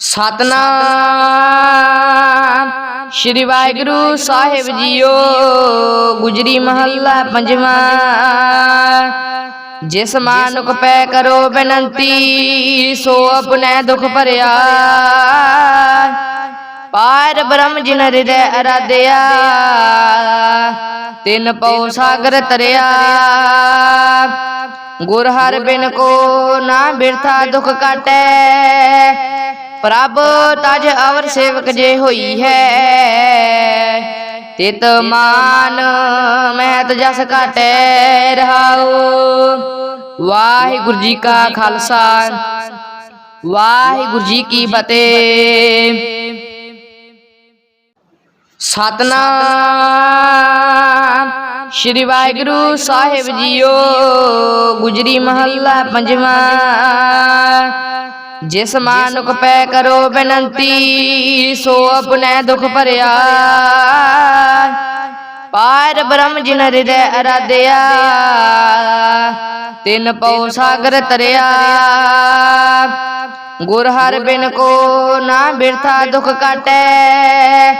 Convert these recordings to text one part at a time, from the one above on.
ਸਤਨਾਮ। ਸ਼੍ਰੀ ਵਾਹਿਗੁਰੂ ਸਾਹਿਬ ਜੀਓ, ਗੁਜਰੀ ਮਹੱਲਾ ਪੰਜਵਾਂ। ਜਿਸ ਮਾਨੁਕ ਪੈ ਕਰੋ ਬੇਨੰਤੀ, ਸੋ ਆਪਣੇ ਦੁਖ ਭਰਿਆ। ਪਾਰ ਬ੍ਰਹਮ ਜਿਨ ਹਿਰਦੈ ਅਰਾਧਿਆ, ਤਿਨ ਪਉ ਸਾਗਰ ਤਰਿਆ। ਗੁਰ ਹਰ ਬਿਨ ਕੋ ਨਾ ਬਿਰਥਾ ਦੁਖ ਕਾਟੈ ਪ੍ਰਭ ਤਜ ਅਵਰ ਸੇਵਕ ਜੇ ਹੋਈ ਹੈ। ਤਿਤ ਮਾਨ ਮਹਿਤ ਜਸ ਕਾਟੈ ਰਹਾਉ। ਵਾਹਿਗੁਰੂ ਜੀ ਕਾ ਖਾਲਸਾ। ਵਾਹਿਗੁਰੂ ਜੀ ਕੀ ਫਤਿਹ। ਸਤਨਾਮ। ਸ਼੍ਰੀ ਵਾਹਿਗੁਰੂ ਸਾਹਿਬ ਜੀਓ। ਗੁਜਰੀ ਮਹੱਲਾ ਪੰਜਵਾਂ। ਜਿਸ ਮਾਨੁਕ ਪੈ ਕਰੋ ਬੇਨੰਤੀ ਸੋ ਆਪਣੇ ਦੁਖ ਭਰਿਆ। ਪਾਰ ਬ੍ਰਹਮ ਜਿਨ ਹਿਰਦੈ ਅਰਾਧਿਆ ਤਿਨ ਪਉ ਸਾਗਰ ਤਰਿਆ। ਗੁਰ ਹਰ ਬਿਨ ਕੋ ਨਾ ਬਿਰਥਾ ਦੁਖ ਕਾਟੈ।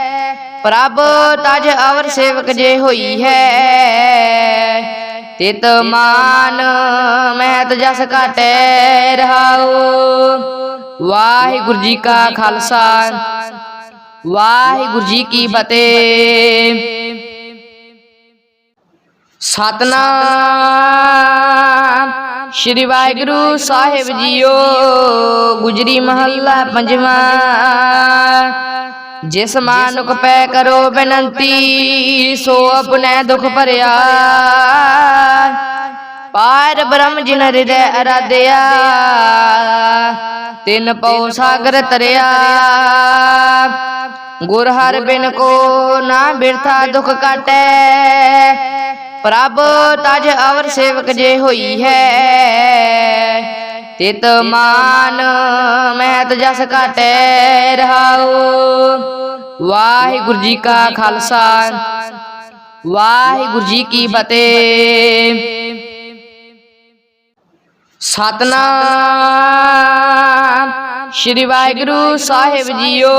ਪ੍ਰਭ ਤਜ ਅਵਰ ਸੇਵਕ ਜੇ ਹੋਈ ਹੈ। ਤਿਤ ਮਾਨ ਮਹਿਤ ਜਸ ਕਾਟੈ ਰਹਾਉ। ਵਾਹਿਗੁਰੂ ਜੀ ਕਾ ਖਾਲਸਾ, ਵਾਹਿਗੁਰੂ ਜੀ ਕੀ ਫਤਿਹ। ਸਤਨਾਮ, ਸ਼੍ਰੀ ਵਾਹਿਗੁਰੂ ਸਾਹਿਬ ਜੀਓ, ਗੁਜਰੀ ਮਹੱਲਾ ਪੰਜਵਾਂ। ਜਿਸ ਮਾਨੁਕ ਪੈ ਕਰੋ ਬੇਨੰਤੀ, ਸੋ ਆਪਣੇ ਦੁਖ ਭਰਿਆ। ਪਾਰ ਬ੍ਰਹਮ ਜਿਨ ਹਿਰਦੈ ਅਰਾਧਿਆ, ਤਿਨ ਪਉ ਸਾਗਰ ਤਰਿਆ। ਗੁਰ ਹਰ ਬਿਨ ਕੋ ਨਾ ਬਿਰਥਾ ਦੁਖ ਕਾਟੈ। ਪ੍ਰਭ ਤਜ ਅਵਰ ਸੇਵਕ ਜੇ ਹੋਈ ਹੈ। ਤਿਤ ਮਾਨ ਮਹਿਤ ਜਸ ਕਾਟੈ ਰਹਾਉ। ਵਾਹਿਗੁਰੂ ਜੀ ਕਾ ਖਾਲਸਾ, ਵਾਹਿਗੁਰੂ ਜੀ ਕੀ ਫਤਿਹ। ਸਤਨਾਮ, ਸ਼੍ਰੀ ਵਾਹਿਗੁਰੂ ਸਾਹਿਬ ਜੀਓ,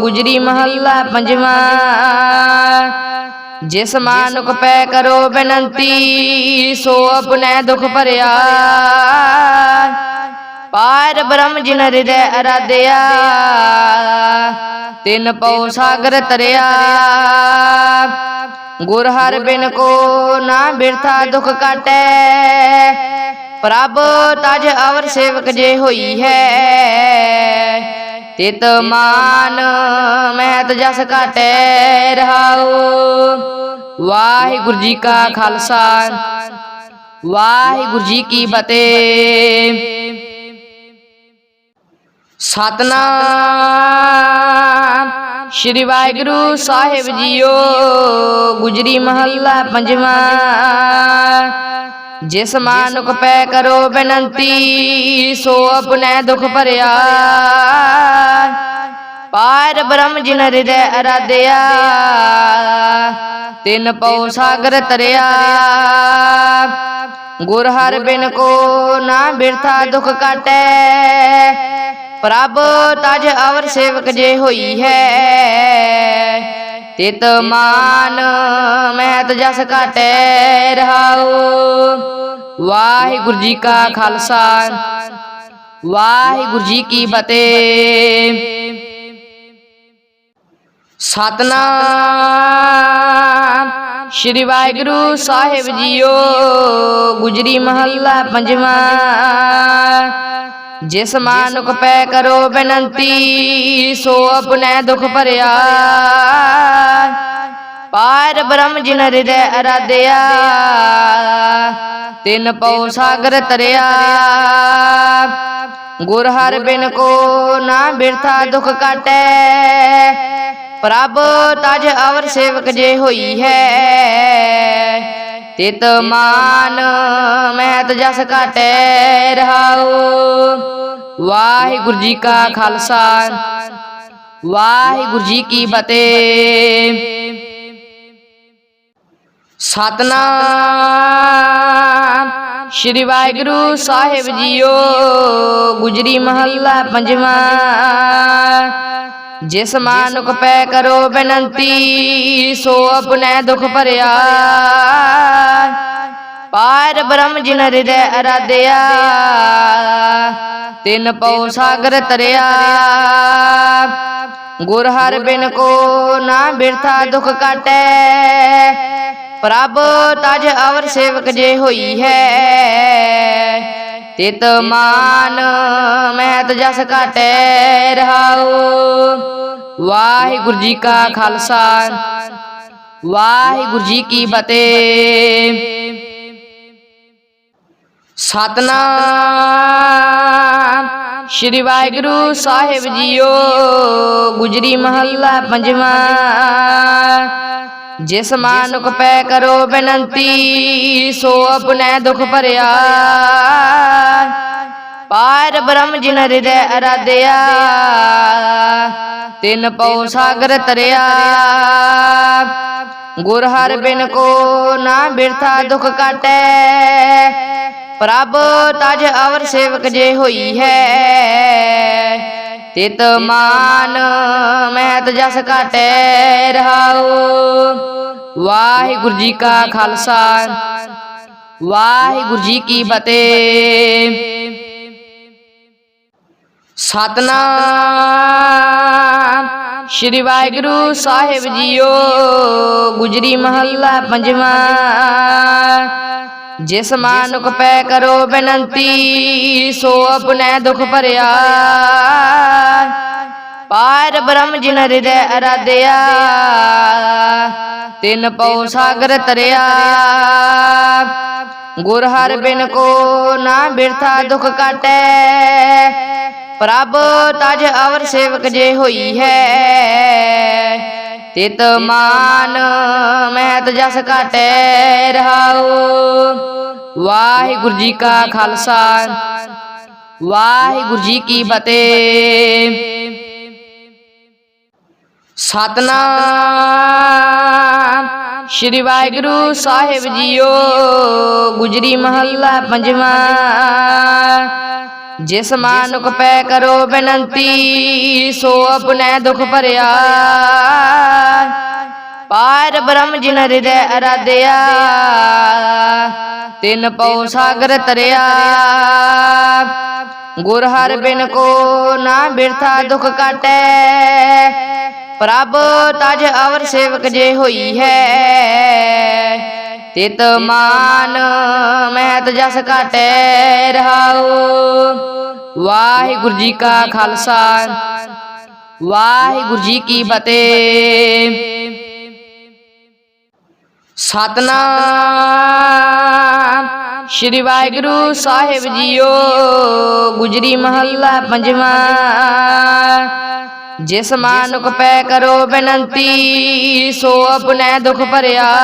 ਗੁਜਰੀ ਮਹੱਲਾ ਪੰਜਵਾਂ। ਜਿਸ ਮਾਨੁਕ ਪੈ ਕਰੋ ਬੇਨਤੀ, ਸੋ ਆਪਣੇ ਦੁਖ ਭਰਿਆ। ਪਾਰ ਬ੍ਰਹਮ ਜਿਨ ਹਿਰਦੈ ਅਰਾਧਿਆ, ਤਿਨ ਪਉ ਸਾਗਰ ਤਰਿਆ। ਗੁਰ ਹਰ ਬਿਨ ਕੋ ਨਾ ਬਿਰਥਾ ਦੁਖ ਕਾਟੈ। ਪ੍ਰਭ ਤਜ ਅਵਰ ਸੇਵਕ ਜੇ ਹੋਈ ਹੈ ਤਿਤ ਮਾਨ ਮਹਿਤ ਜਸ ਕਾਟੈ ਰਹਾਉ। ਵਾਹਿਗੁਰੂ ਜੀ ਕਾ ਖਾਲਸਾ, ਵਾਹਿਗੁਰੂ ਜੀ ਕੀ ਫਤਿਹ। ਸਤਨਾਮ, ਸ਼੍ਰੀ ਵਾਹਿਗੁਰੂ ਸਾਹਿਬ ਜੀਓ, ਗੁਜਰੀ ਮਹੱਲਾ ਪੰਜਵਾਂ। ਜਿਸ ਮਾਨੁਕ ਪੈ ਕਰੋ ਬੇਨੰਤੀ, ਸੋ ਆਪਣੇ ਦੁਖ ਭਰਿਆ। ਪਾਰ ਬ੍ਰਹਮ ਜਿਨ ਹਿਰਦੈ ਅਰਾਧਿਆ, ਤਿਨ ਪਉ ਸਾਗਰ ਤਰਿਆ। ਗੁਰ ਹਰ ਬਿਨ ਕੋ ਨਾ ਬਿਰਥਾ ਦੁਖ ਕਾਟੈ। ਪ੍ਰਭ ਤਜ ਅਵਰ ਸੇਵਕ ਜੇ ਹੋਈ ਹੈ ਤਿਤ ਮਾਨ ਮਹਿਤ ਜਸ ਕਾਟੈ ਰਹਾਉ। ਵਾਹਿਗੁਰੂ ਜੀ ਕਾ ਖਾਲਸਾ, ਵਾਹਿਗੁਰੂ ਜੀ ਕੀ ਫਤਿਹ। ਸਤਨਾਮ, ਸ਼੍ਰੀ ਵਾਹਿਗੁਰੂ ਸਾਹਿਬ ਜੀਓ, ਗੁਜਰੀ ਮਹੱਲਾ ਪੰਜਵਾਂ। ਜਿਸ ਮਾਨੁਕ ਪੈ ਕਰੋ ਬੇਨੰਤੀ ਸੋ ਆਪਣੇ ਦੁਖ ਭਰਿਆ। ਪਾਰ ਬ੍ਰਹਮ ਜਿਨ ਹਿਰਦੈ ਅਰਾਧਿਆ ਤਿਨ ਪਉ ਸਾਗਰ ਤਰਿਆ। ਗੁਰ ਹਰ ਬਿਨ ਕੋ ਨਾ ਬਿਰਥਾ ਦੁਖ ਕਾਟੈ। ਪ੍ਰਭ ਤਜ ਅਵਰ ਸੇਵਕ ਜੇ ਹੋਈ ਹੈ। ਤਿਤ ਮਾਨ ਮਹਿਤ ਜਸ ਕਾਟੈ ਰਹਾਉ। ਵਾਹਿਗੁਰੂ ਜੀ ਕਾ ਖਾਲਸਾ, ਵਾਹਿਗੁਰੂ ਜੀ ਕੀ ਫਤਿਹ। ਸਤਨਾਮ, ਸ਼੍ਰੀ ਵਾਹਿਗੁਰੂ ਸਾਹਿਬ ਜੀਓ, ਗੁਜਰੀ ਮਹੱਲਾ ਪੰਜਵਾਂ। ਜਿਸ ਮਾਨੁਕ ਪੈ ਕਰੋ ਬੇਨੰਤੀ ਸੋ ਆਪਣੇ ਦੁਖ ਭਰਿਆ। ਪਾਰ ਬ੍ਰਹਮ ਜਿਨ ਹਿਰਦੈ ਅਰਾਧਿਆ ਤਿਨ ਪਉ ਸਾਗਰ ਤਰਿਆ ਗੁਰ ਹਰ ਬਿਨ ਕੋ ਨਾ ਬਿਰਥਾ ਦੁਖ ਕਾਟੈ। ਪ੍ਰਭ ਤਜ ਅਵਰ ਸੇਵਕ ਜੇ ਹੋਈ ਹੈ। ਤਿਤ ਮਾਨ ਮਹਿਤ ਜਸ ਕਾਟੈ ਰਹਾਉ। ਵਾਹਿਗੁਰੂ ਜੀ ਕਾ ਖਾਲਸਾ, ਵਾਹਿਗੁਰੂ ਜੀ ਕੀ ਫਤਿਹ। ਸਤਨਾਮ ਸ਼੍ਰੀ ਵਾਹਿਗੁਰੂ ਸਾਹਿਬ ਜੀਓ, ਗੁਜਰੀ ਮਹੱਲਾ ਪੰਜਵਾਂ। ਜਿਸ ਮਾਨੁਕ ਪੈ ਕਰੋ ਬੇਨੰਤੀ ਸੋ ਆਪਣੇ ਦੁਖ ਭਰਿਆ। ਪਾਰ ਬ੍ਰਹਮ ਜਿਨ ਹਿਰਦੈ ਅਰਾਧਿਆ। ਤਿਨ ਪਉ ਸਾਗਰ ਤਰਿਆ ਗੁਰ ਹਰ ਬਿਨ ਕੋ ਨਾ ਬਿਰਥਾ ਦੁਖ ਕਾਟੈ। ਪ੍ਰਭ ਤਜ ਅਵਰ ਸੇਵਕ ਜੇ ਹੋਈ ਹੈ। ਤਿਤ ਮਾਨ ਮਹਿਤ ਜਸ ਕਾਟੈ ਰਹਾਉ। ਵਾਹਿਗੁਰੂ ਜੀ ਕਾ ਖਾਲਸਾ, ਵਾਹਿਗੁਰੂ ਜੀ ਕੀ ਫਤਿਹ। ਸਤਨਾਮ ਸ਼੍ਰੀ ਵਾਹਿਗੁਰੂ ਸਾਹਿਬ ਜੀਓ, ਗੁਜਰੀ ਮਹੱਲਾ ਪੰਜਵਾਂ। ਜਿਸ ਮਾਨੁਕ ਪੈ ਕਰੋ ਬੇਨੰਤੀ ਸੋ ਆਪਣੇ ਦੁਖ ਭਰਿਆ। ਪਾਰ ਬ੍ਰਹਮ ਜਿਨ ਹਿਰਦੈ ਅਰਾਧਿਆ। ਤਿਨ ਪਉ ਸਾਗਰ ਤਰਿਆ ਗੁਰ ਹਰ ਬਿਨ ਕੋ ਨਾ ਬਿਰਥਾ ਦੁਖ ਕਾਟੈ। ਪ੍ਰਭ ਤਜ ਅਵਰ ਸੇਵਕ ਜੇ ਹੋਈ ਹੈ। ਤਿਤ ਮਾਨ ਮਹਿਤ ਜਸ ਕਾਟੈ ਰਹਾਉ। ਵਾਹਿਗੁਰੂ ਜੀ ਕਾ ਖਾਲਸਾ, ਵਾਹਿਗੁਰੂ ਜੀ ਕੀ ਫਤਿਹ। ਸਤਨਾਮ ਸ਼੍ਰੀ ਵਾਹਿਗੁਰੂ ਸਾਹਿਬ ਜੀਓ, ਗੁਜਰੀ ਮਹੱਲਾ ਪੰਜਵਾਂ। ਜਿਸ ਮਾਨੁਕ ਪੈ ਕਰੋ ਬੇਨੰਤੀ ਸੋ ਆਪਣੇ ਦੁਖ ਭਰਿਆ। ਪਾਰ ਬ੍ਰਹਮ ਜਿਨ ਹਿਰਦੈ ਅਰਾਧਿਆ ਤਿਨ ਪਉ ਸਾਗਰ ਤਰਿਆ ਗੁਰ ਹਰ ਬਿਨ ਕੋ ਨਾ ਬਿਰਥਾ ਦੁਖ ਕਾਟੈ। ਪ੍ਰਭ ਤਜ ਅਵਰ ਸੇਵਕ ਜੇ ਹੋਈ ਹੈ। ਤਿਤ ਮਾਨ ਮਹਿਤ ਜਸ ਕਾਟੈ ਰਹਾਉ। ਵਾਹਿਗੁਰੂ ਜੀ ਕਾ ਖਾਲਸਾ। ਵਾਹਿਗੁਰੂ ਜੀ ਕੀ ਫਤਿਹ। ਸਤਨਾਮ। ਸ਼੍ਰੀ ਵਾਹਿਗੁਰੂ ਸਾਹਿਬ ਜੀਓ, ਗੁਜਰੀ ਮਹੱਲਾ ਪੰਜਵਾਂ। ਜਿਸ ਮਾਨੁਕ ਪੈ ਕਰੋ ਬੇਨਤੀ, ਸੋ ਆਪਣੇ ਦੁਖ ਭਰਿਆ।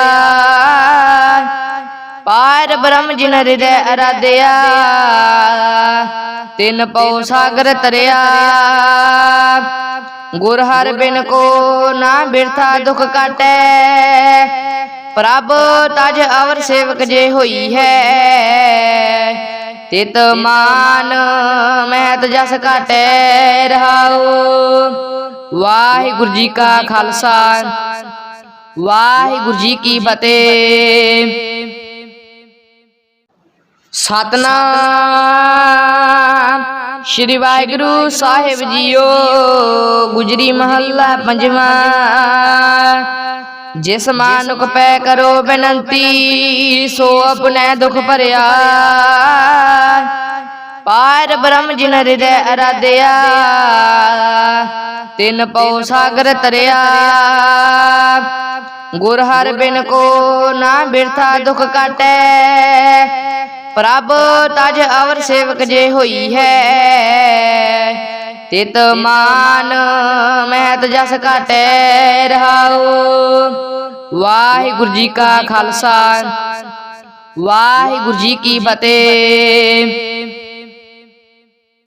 ਪਾਰ ਬ੍ਰਹਮ ਜਿਨ ਹਿਰਦੈ ਅਰਾਧਿਆ। ਤਿਨ ਪਉ ਸਾਗਰ ਤਰਿਆ ਗੁਰ ਹਰ ਬਿਨ ਕੋ ਨਾ ਬਿਰਥਾ ਦੁਖ ਕਾਟੈ। ਪ੍ਰਭ ਤਜ ਅਵਰ ਸੇਵਕ ਜੇ ਹੋਈ ਹੈ। ਤਿਤ ਮਾਨ ਮਹਿਤ ਜਸ ਕਾਟੈ ਰਹਾਉ। ਵਾਹਿਗੁਰੂ ਜੀ ਕਾ ਖਾਲਸਾ। ਵਾਹਿਗੁਰੂ ਜੀ ਕੀ ਫਤਿਹ। ਸਤਨਾਮ। ਸ਼੍ਰੀ ਵਾਹਿਗੁਰੂ ਸਾਹਿਬ ਜੀਓ, ਗੁਜਰੀ ਮਹੱਲਾ ਪੰਜਵਾਂ। ਜਿਸ ਮਾਨੁਕ ਪੈ ਕਰੋ ਬੇਨੰਤੀ, ਸੋ ਆਪਣੇ ਦੁਖ ਭਰਿਆ। ਪਾਰ ਬ੍ਰਹਮ ਜਿਨ ਹਿਰਦੈ ਅਰਾਧਿਆ, ਤਿਨ ਪਉ ਸਾਗਰ ਤਰਿਆ। ਗੁਰ ਹਰ ਬਿਨ ਕੋ ਨਾ ਬਿਰਥਾ ਦੁਖ ਕਾਟੈ। ਪ੍ਰਭ ਤਜ ਅਵਰ ਸੇਵਕ ਜੇ ਹੋਈ ਹੈ। ਤਿਤ ਮਾਨ ਮਹਿਤ ਜਸ ਕਾਟੈ ਰਹਾਉ। ਵਾਹਿਗੁਰੂ ਜੀ ਕਾ ਖਾਲਸਾ। ਵਾਹਿਗੁਰੂ ਜੀ ਕੀ ਫਤਿਹ।